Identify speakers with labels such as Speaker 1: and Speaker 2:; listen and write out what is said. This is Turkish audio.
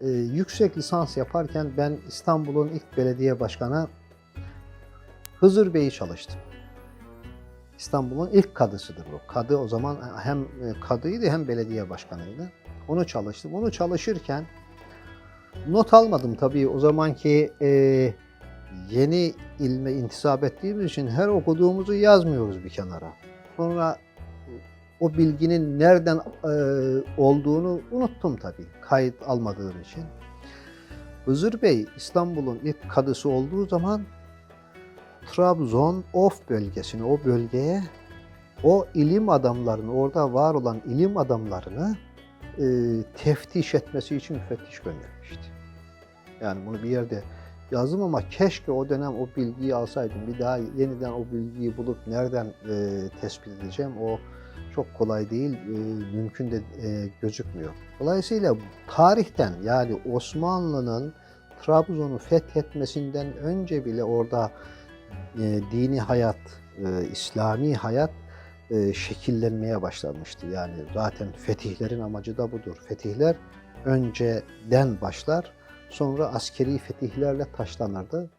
Speaker 1: e, yüksek lisans yaparken ben İstanbul'un ilk belediye başkanı Hızır Bey'i çalıştım. İstanbul'un ilk kadısıdır bu. Kadı o zaman hem e, kadıydı hem belediye başkanıydı. Onu çalıştım. Onu çalışırken not almadım tabii o zamanki e, yeni ilme intisap ettiğimiz için her okuduğumuzu yazmıyoruz bir kenara. Sonra o bilginin nereden e, olduğunu unuttum tabii kayıt almadığım için. Hızır Bey İstanbul'un ilk kadısı olduğu zaman Trabzon Of bölgesine, o bölgeye o ilim adamlarını, orada var olan ilim adamlarını e, teftiş etmesi için müfettiş göndermişti. Yani bunu bir yerde yazdım ama keşke o dönem o bilgiyi alsaydım. Bir daha yeniden o bilgiyi bulup nereden e, tespit edeceğim o çok kolay değil, e, mümkün de e, gözükmüyor. Dolayısıyla tarihten yani Osmanlı'nın Trabzon'u fethetmesinden önce bile orada e, dini hayat, e, İslami hayat e, şekillenmeye başlamıştı. Yani zaten fetihlerin amacı da budur. Fetihler önceden başlar, sonra askeri fetihlerle taşlanırdı.